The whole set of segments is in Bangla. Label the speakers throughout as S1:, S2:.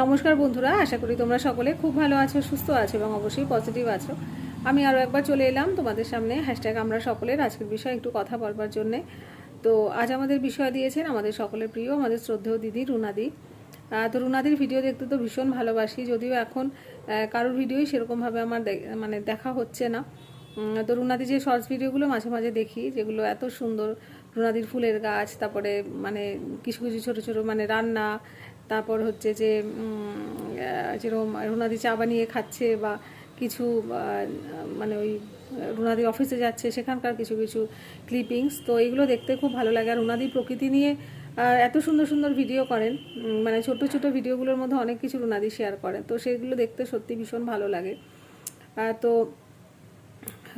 S1: নমস্কার বন্ধুরা, আশা করি তোমরা সকলে খুব ভালো আছো, সুস্থ আছো এবং অবশ্যই পজিটিভ আছো। আমি আরও একবার চলে এলাম তোমাদের সামনে হ্যাশট্যাগ আমরা সকলের আজকের বিষয়ে একটু কথা বলবার জন্যে। তো আজ আমাদের বিষয় দিয়েছেন আমাদের সকলের প্রিয়, আমাদের শ্রদ্ধেয় দিদি রুনাদি। তো রুনাদির ভিডিও দেখতে তো ভীষণ ভালোবাসি, যদিও এখন কারোর ভিডিওই সেরকমভাবে আমার মানে দেখা হচ্ছে না। তো রুনাদি যে শর্টস ভিডিওগুলো মাঝে মাঝে দেখি, যেগুলো এত সুন্দর, রুনাদির ফুলের গাছ, তারপরে মানে কিছু কিছু ছোটো ছোটো মানে রান্না তারপর হচ্ছে যে যেরকম রুনাদি চা বানিয়ে খাচ্ছে বা কিছু মানে ওই রুনাদি অফিসে যাচ্ছে, সেখানকার কিছু কিছু ক্লিপিংস তো এইগুলো দেখতে খুব ভালো লাগে। আর রুনাদি প্রকৃতি নিয়ে এত সুন্দর সুন্দর ভিডিও করেন মানে ছোট ছোট ভিডিওগুলোর মধ্যে অনেক কিছু রুনাদি শেয়ার করেন, তো সেগুলো দেখতে সত্যি ভীষণ ভালো লাগে। তো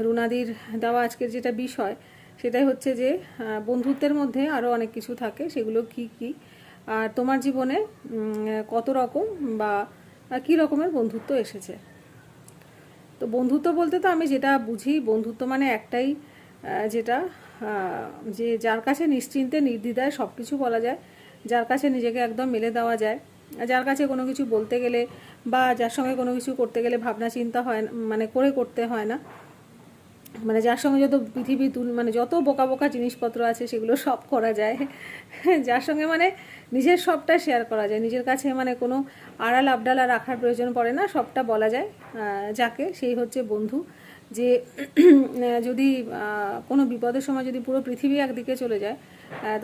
S1: রুনাদির দেওয়া আজকের যেটা বিষয়, সেটাই হচ্ছে যে বন্ধুত্বের মধ্যে আরও অনেক কিছু থাকে, সেগুলো কি কি? আর তোমার জীবনে কত রকম বা কী রকমের বন্ধুত্ব এসেছে? তো বন্ধুত্ব বলতে তো আমি যেটা বুঝি, বন্ধুত্ব মানে একটাই যেটা যে যার কাছে নিশ্চিন্তে, নির্দ্বিধায় সব কিছু বলা যায়, যার কাছে নিজেকে একদম মেলে দেওয়া যায়, যার কাছে কোনো কিছু বলতে গেলে বা যার সঙ্গে কোনো কিছু করতে গেলে ভাবনা চিন্তা হয় মানে করে করতে হয় না। মানে যার সঙ্গে যত পৃথিবী তুল মানে যত বোকা বোকা জিনিসপত্র আছে, সেগুলো সব করা যায়। যার সঙ্গে মানে নিজের সবটা শেয়ার করা যায়। নিজের কাছে মানে কোনো আড়াল আবডালা রাখার প্রয়োজন পড়ে না, সবটা বলা যায়। যাকে, সেই হচ্ছে বন্ধু। যে যদি কোনো বিপদের সময় যদি পুরো পৃথিবী একদিকে চলে যায়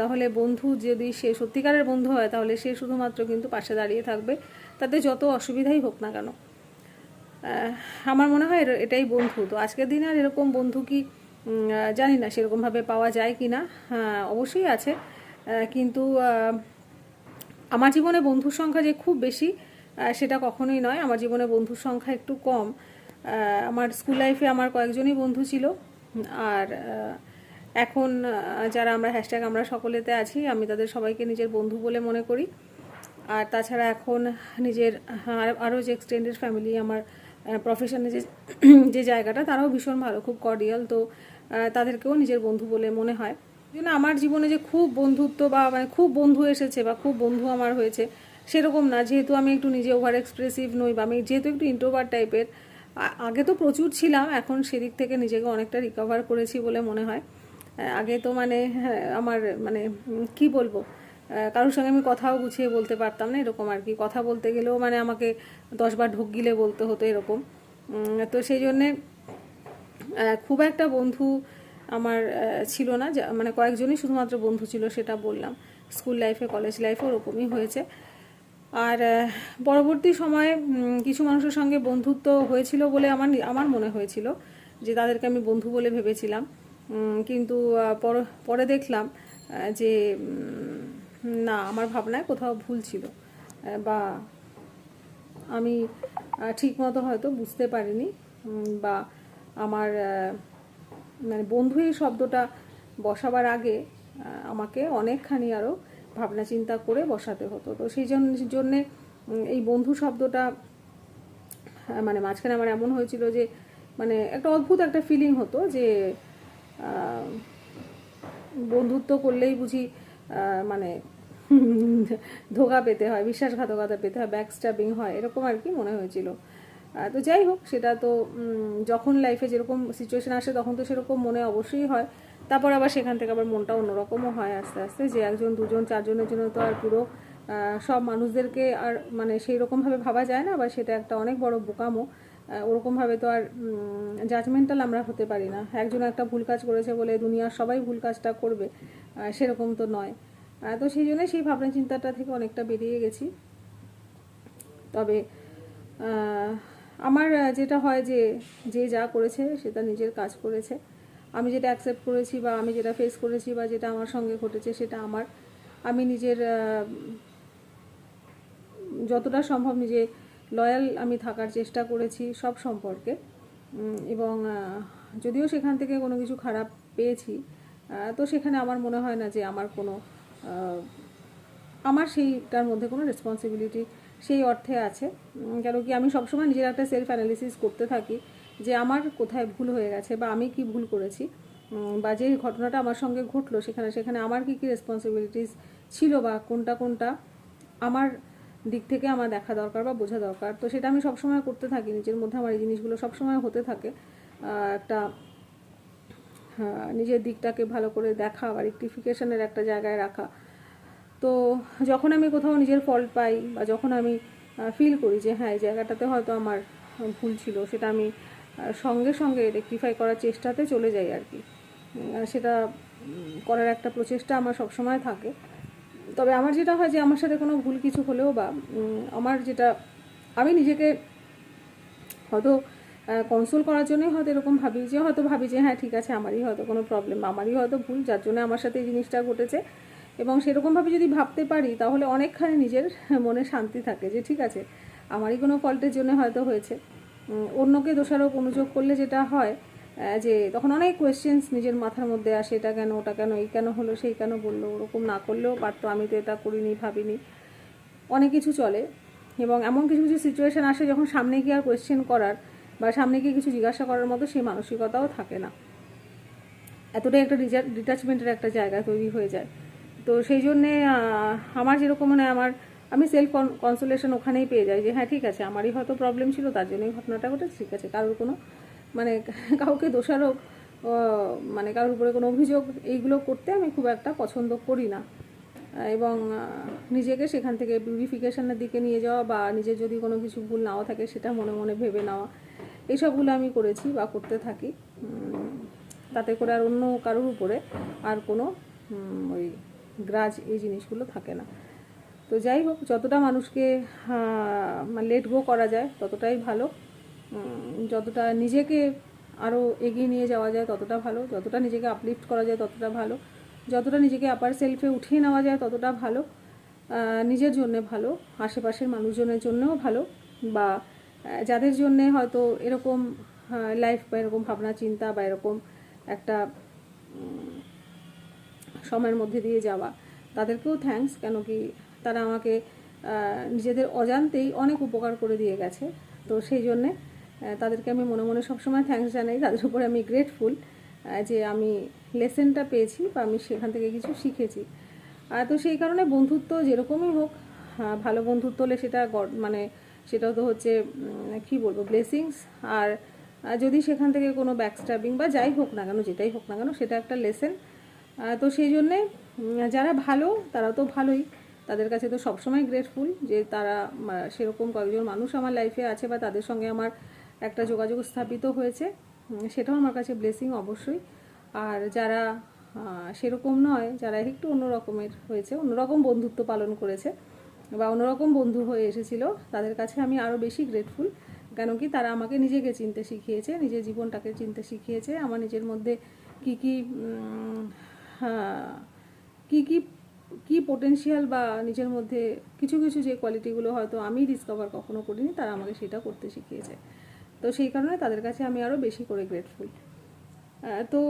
S1: তাহলে বন্ধু যদি সে সত্যিকারের বন্ধু হয়, তাহলে সে শুধুমাত্র কিন্তু পাশে দাঁড়িয়ে থাকবে। তাতে যত অসুবিধাই হোক না কেন। আমার মনে হয় এটাই বন্ধু। তো আজকের দিনে আর এরকম বন্ধু কি জানি না সেরকমভাবে পাওয়া যায় কি না হ্যাঁ অবশ্যই আছে। কিন্তু আমার জীবনে বন্ধুর সংখ্যা যে খুব বেশি সেটা কখনোই নয়। আমার জীবনে বন্ধুর সংখ্যা একটু কম। আমার স্কুল লাইফে আমার কয়েকজনই বন্ধু ছিল। আর এখন যারা আমরা হ্যাশট্যাগ আমরা সকলেতে আছি, আমি তাদের সবাইকে নিজের বন্ধু বলে মনে করি। আর তাছাড়া এখন নিজের আরও যে এক্সটেন্ডেড ফ্যামিলি আমার প্রফেশনে যে যে জায়গাটা তারাও ভীষণ ভালো খুব কর্ডিয়াল তো তাদেরকেও নিজের বন্ধু বলে মনে হয়। জন্য আমার জীবনে যে খুব বন্ধুত্ব বা মানে খুব বন্ধু এসেছে বা খুব বন্ধু আমার হয়েছে সেরকম না। যেহেতু আমি একটু নিজে ওভার এক্সপ্রেসিভ নই বা আমি যেহেতু একটু ইন্ট্রোভার টাইপের আগে তো প্রচুর ছিলাম এখন সেদিক থেকে নিজেকে অনেকটা রিকভার করেছি বলে মনে হয়। আগে তো মানে হ্যাঁ, আমার মানে কি বলব? কারোর সঙ্গে আমি কথাও গুছিয়ে বলতে পারতাম না, এরকম আর কি। কথা বলতে গেলেও মানে আমাকে দশবার ঢোক গিলে বলতে হতো এরকম। তো সেই জন্যে খুব একটা বন্ধু আমার ছিল না। মানে কয়েকজনই শুধুমাত্র বন্ধু ছিল, সেটা বললাম। স্কুল লাইফে, কলেজ লাইফে ওরকমই হয়েছে। আর পরবর্তী সময়ে কিছু মানুষের সঙ্গে বন্ধুত্ব হয়েছিল বলে আমার আমার মনে হয়েছিল যে তাদেরকে আমি বন্ধু বলে ভেবেছিলাম। কিন্তু পর- দেখলাম যে না, আমার ভাবনায় কোথাও ভুল ছিল। বা আমি ঠিক মতো হয়তো বুঝতে পারিনি বা আমার মানে বন্ধু এই শব্দটা বসাবার আগে আমাকে অনেকখানি আরও ভাবনা চিন্তা করে বসাতে হতো। তো সেই জন্য- এই বন্ধু শব্দটা মানে মাঝখানে আমার এমন হয়েছিল যে মানে একটা অদ্ভুত একটা ফিলিং হতো যে বন্ধুত্ব করলেই বুঝি মানে ধোকা পেতে হয়, বিশ্বাসঘাতকতা পেতে হয় ব্যাক স্ট্যাবিং হয়, এরকম আর কি মনে হয়েছিল। তো যাই হোক, সেটা তো যখন লাইফে যেরকম সিচুয়েশান আসে, তখন তো সেরকম মনে অবশ্যই হয়। তারপর আবার সেখান থেকে আবার মনটা অন্যরকমও হয় আস্তে আস্তে, যে একজন, দুজন, চারজনের জন্য তো আর পুরো সব মানুষদেরকে আর মানে সেই রকমভাবে ভাবা যায় না বা সেটা একটা অনেক বড় বোকামো। ওরকমভাবে তো আর জাজমেন্টাল আমরা হতে পারি না। একজন একটা ভুল কাজ করেছে বলে দুনিয়ার সবাই ভুল কাজটা করবে সেরকম তো নয়। তো সেই জন্য সেই ভাবনা চিন্তাটা থেকে অনেকটা বেরিয়ে গেছি। তবে আমার যেটা হয় যে যে যা করেছে সেটা নিজের কাজ করেছে। আমি যেটা অ্যাকসেপ্ট করেছি বা আমি যেটা ফেস করেছি বা যেটা আমার সঙ্গে ঘটেছে সেটা আমার। আমি নিজের যতটা সম্ভব নিজে লয়াল আমি থাকার চেষ্টা করেছি সব সম্পর্কে। এবং যদিও সেখান থেকে কোনো কিছু খারাপ পেয়েছি তো সেখানে আমার মনে হয় না যে আমার কোনো আমার সেইটার মধ্যে কোনো রেসপন্সিবিলিটি সেই অর্থে আছে। কেন কি আমি সবসময় নিজের একটা সেলফ অ্যানালিসিস করতে থাকি যে আমার কোথায় ভুল হয়ে গেছে বা আমি কি ভুল করেছি বা যে ঘটনাটা আমার সঙ্গে ঘটলো সেখানে সেখানে আমার কি কি রেসপন্সিবিলিটিস ছিল বা কোনটা কোনটা আমার দিক থেকে আমার দেখা দরকার বা বোঝা দরকার। তো সেটা আমি সবসময় করতে থাকি নিজের মধ্যে আমার এই জিনিসগুলো সবসময় হতে থাকে। একটা হ্যাঁ, নিজের দিকটাকে ভালো করে দেখা বা রেক্টিফিকেশনের একটা জায়গায় রাখা। তো যখন আমি কোথাও নিজের ফল্ট পাই বা যখন আমি ফিল করি যে হ্যাঁ এই জায়গাটাতে হয়তো আমার ভুল ছিল সেটা আমি সঙ্গে সঙ্গে রেকটিফাই করার চেষ্টাতে চলে যাই আর কি। সেটা করার একটা প্রচেষ্টা আমার সবসময় থাকে। তবে আমার যেটা হয় যে আমার সাথে কোনো ভুল কিছু হলেও বা আমার যেটা, আমি নিজেকে হয়তো কনসোল করার জন্যই হয়তো এরকম ভাবি যে, হয়তো ভাবি যে হ্যাঁ ঠিক আছে, আমারই হয়তো কোনো প্রবলেম আমারই হয়তো ভুল, যার জন্য আমার সাথে এই জিনিসটা ঘটেছে। এবং সেরকমভাবে যদি ভাবতে পারি, তাহলে অনেকখানি নিজের মনে শান্তি থাকে যে, ঠিক আছে, আমারই কোনো ফল্টের জন্য হয়তো হয়েছে। অন্যকে দোষারোপ, অনুযোগ করলে যেটা হয় যে তখন অনেক কোয়েশ্চেন্স নিজের মাথার মধ্যে আসে, এটা কেন, ওটা কেন, এই কেন হলো, সেই কেন বলল, ওরকম না করলেও পারতো, আমি তো এটা করিনি, ভাবিনি। অনেক কিছু চলে এবং এমন কিছু কিছু সিচুয়েশন আসে যখন সামনে গিয়ে আর কোয়েশ্চেন করার বা সামনে গিয়ে কিছু জিজ্ঞাসা করার মতো সেই মানসিকতাও থাকে না। এতটাই একটা ডিটাচমেন্টের একটা জায়গা তৈরি হয়ে যায়। তো সেই জন্যে আমার যেরকম মানে আমার, আমি সেলফ কনসোলেশন ওখানেই পেয়ে যাই যে হ্যাঁ ঠিক আছে, আমারই হয়তো প্রবলেম ছিল, তার জন্যই ঘটনাটা ঘটেছে, ঠিক আছে, কারোর কোনো মানে কাউকে দোষারোপ মানে কারোর উপরে কোনো অভিযোগ এইগুলো করতে আমি খুব একটা পছন্দ করি না। এবং নিজেকে সেখান থেকে পিউরিফিকেশনের দিকে নিয়ে যাওয়া বা নিজের যদি কোনো কিছু ভুল নাও থাকে সেটা মনে মনে ভেবে নেওয়া, এইসবগুলো আমি করেছি বা করতে থাকি। তাতে করে আর অন্য কারোর উপরে আর কোনো ওই গ্রাজ এই জিনিসগুলো থাকে না। তো যাই হোক, যতটা মানুষকে লেট গো করা যায় ততটাই ভালো। যতটা নিজেকে আরও এগিয়ে নিয়ে যাওয়া যায় ততটা ভালো। যতটা নিজেকে আপলিফ্ট করা যায় ততটা ভালো। যতটা নিজেকে আপার সেলফে উঠিয়ে নেওয়া যায় ততটা ভালো। নিজের জন্য ভালো, আশেপাশের মানুষজনের জন্যও ভালো বা যাদের জন্যে হয়তো এরকম লাইফ বা এরকম ভাবনা, চিন্তা বা এরকম একটা সময়ের মধ্যে দিয়ে যাওয়া, তাদেরকেও থ্যাঙ্কস কেন কি তারা আমাকে নিজেদের অজান্তেই অনেক উপকার করে দিয়ে গেছে। তো সেই জন্যে তাদেরকে আমি মনে মনে সবসময় থ্যাঙ্কস জানাই। তাদের উপরে আমি গ্রেটফুল যে আমি লেসেনটা পেয়েছি বা আমি সেখান থেকে কিছু শিখেছি। তো সেই কারণে বন্ধুত্ব যেরকমই হোক ভালো বন্ধুত্ব হলে সেটা মানে সেটা তো হচ্ছে কি বলব ব্লেসিংস আর যদি সেখান থেকে কোনো ব্যাকস্ট্যাবিং বা যাই হোক না কেন, যেটাই হোক না কেন, সেটা একটা লেসেন তো সেই জন্যে যারা ভালো, তারা তো ভালোই। তাদের কাছে তো সবসময় গ্রেটফুল যে তারা সেরকম কয়েকজন মানুষ আমার লাইফে আছে বা তাদের সঙ্গে আমার একটা যোগাযোগ স্থাপিত হয়েছে। সেটাও আমার কাছে ব্লেসিং অবশ্যই। আর যারা সেরকম নয়, যারা একটু অন্য রকমের হয়েছে অন্যরকম বন্ধুত্ব পালন করেছে বা অন্যরকম বন্ধু হয়ে এসেছিল, তাদের কাছে আমি আরও বেশি গ্রেটফুল কেন কি তারা আমাকে নিজেকে চিনতে শিখিয়েছে, নিজের জীবনটাকে চিনতে শিখিয়েছে, আমার নিজের মধ্যে কি কি কি কি কি পোটেনশিয়াল বা নিজের মধ্যে কিছু কিছু যে কোয়ালিটিগুলো হয়তো আমি ডিসকভার কখনো করিনি, তারা আমাকে সেটা করতে শিখিয়েছে। তো সেই কারণে তাদের কাছে আমি আরও বেশি করে গ্রেটফুল তো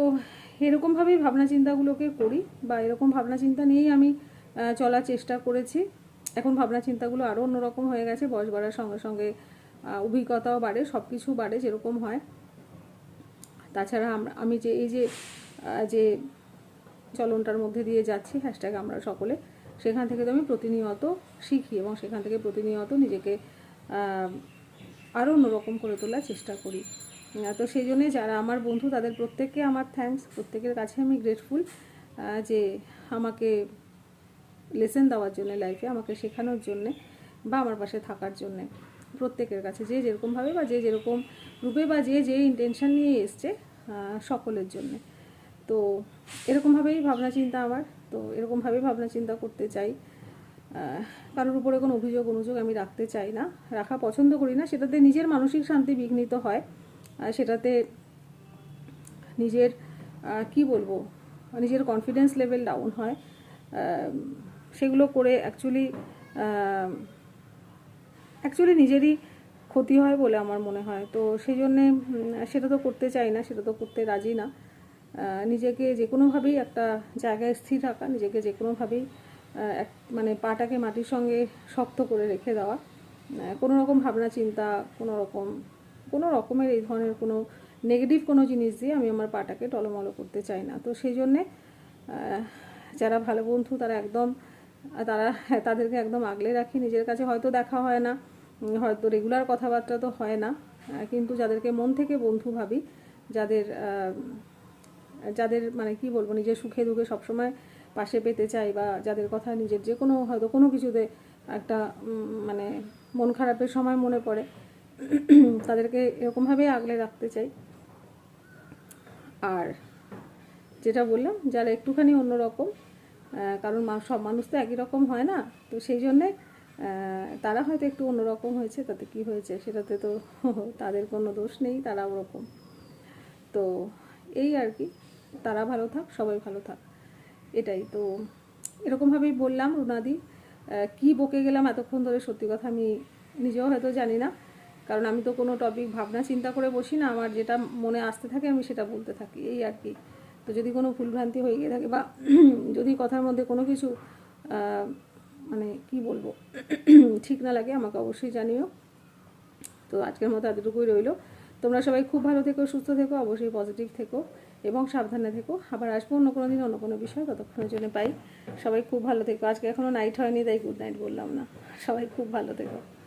S1: এরকমভাবেই ভাবনা চিন্তাগুলোকে করি বা এরকম ভাবনা চিন্তা নিয়েই আমি চলার চেষ্টা করেছি। এখন ভাবনা চিন্তাগুলো আরও অন্যরকম হয়ে গেছে, বয়স বাড়ার সঙ্গে সঙ্গে অভিজ্ঞতাও বাড়ে সব কিছু বাড়ে যেরকম হয়। তাছাড়া আমরা আমি যে, এই যে যে চলনটার মধ্যে দিয়ে যাচ্ছি হ্যাশট্যাগ আমরা সকলে, সেখান থেকে তো আমি প্রতিনিয়ত শিখি এবং সেখান থেকে প্রতিনিয়ত নিজেকে আরও অন্যরকম করে তোলার চেষ্টা করি। তো সেই জন্যে যারা আমার বন্ধু, তাদের প্রত্যেককে আমার থ্যাঙ্কস প্রত্যেকের কাছে আমি গ্রেটফুল যে আমাকে লেসেন দেওয়ার জন্য লাইফে আমাকে শেখানোর জন্যে বা আমার পাশে থাকার জন্যে প্রত্যেকের কাছে, যে যেরকমভাবে বা যে যেরকম রূপে বা যে যে ইন্টেনশন নিয়ে এসছে সকলের জন্যে। তো এরকমভাবেই ভাবনা চিন্তা আমার। তো এরকমভাবেই ভাবনা চিন্তা করতে চাই। কারোর উপরে কোনো অভিযোগ, অনুযোগ আমি রাখতে চাই না। রাখা পছন্দ করি না, সেটাতে নিজের মানসিক শান্তি বিঘ্নিত হয়। সেটাতে নিজের কি বলব, নিজের কনফিডেন্স লেভেল ডাউন হয়। সেগুলো করে অ্যাকচুয়ালি অ্যাকচুয়ালি নিজেরই ক্ষতি হয় বলে আমার মনে হয়। তো সেই জন্যে সেটা তো করতে চাই না, সেটা তো করতে রাজি না। নিজেকে যে কোনোভাবেই একটা জায়গায় স্থির রাখা নিজেকে যে কোনোভাবেই এক মানে পাটাকে মাটির সঙ্গে শক্ত করে রেখে দেওয়া। কোনো রকম ভাবনা, চিন্তা, কোনো রকম, কোনো রকমের এই ধরনের কোনো নেগেটিভ কোনো জিনিস দিয়ে আমি আমার পাটাকে টলমলো করতে চাই না। তো সেই জন্যে যারা ভালো বন্ধু, তারা একদম, তারা তাদেরকে একদম আগলে রাখি। নিজের কাছে হয়তো দেখা হয় না হয়তো রেগুলার কথাবার্তা তো হয় না। কিন্তু যাদেরকে মন থেকে বন্ধু ভাবি, যাদের যাদের মানে কি বলব, নিজের সুখে দুঃখে সবসময় পাশে পেতে চাই বা যাদের কথা নিজের যে কোনো হয়তো কোনো কিছুতে একটা মানে মন খারাপের সময় মনে পড়ে, তাদেরকে এরকমভাবেই আগলে রাখতে চাই। আর যেটা বললাম, যারা একটুখানি অন্যরকম কারণ সব মানুষ তো একই রকম হয় না? তো সেই জন্যে তারা হয়তো একটু অন্যরকম হয়েছে, তাতে কি হয়েছে সেটাতে তো তাদের কোনো দোষ নেই তারা ওরকম। তো এই আর কি, তারা ভালো থাক, সবাই ভালো থাক। এটাই তো এরকমভাবেই বললাম রুনাদি। কি বকে গেলাম এতক্ষণ ধরে সত্যি কথা আমি নিজেও হয়তো জানি না। কারণ আমি তো কোনো টপিক ভাবনা চিন্তা করে বসি না, আমার যেটা মনে আসতে থাকে আমি সেটা বলতে থাকি, এই আর কি। তো যদি কোনো ভুলভ্রান্তি হয়ে গিয়ে থাকে বা যদি কথার মধ্যে কোনো কিছু মানে কি বলব, ঠিক না লাগে আমাকে অবশ্যই জানিও। তো আজকের মতো এতটুকুই রইল। তোমরা সবাই খুব ভালো থেকো, সুস্থ থেকো, অবশ্যই পজিটিভ থেকো। এবং সাবধানে থেকো। আবার আসব অন্য কোনো দিন, অন্য কোনো বিষয়। ততক্ষণের জন্য পাই সবাই খুব ভালো থেকো। আজকে এখনও নাইট হয়নি, তাই গুড নাইট বললাম না। সবাই খুব ভালো থেকো।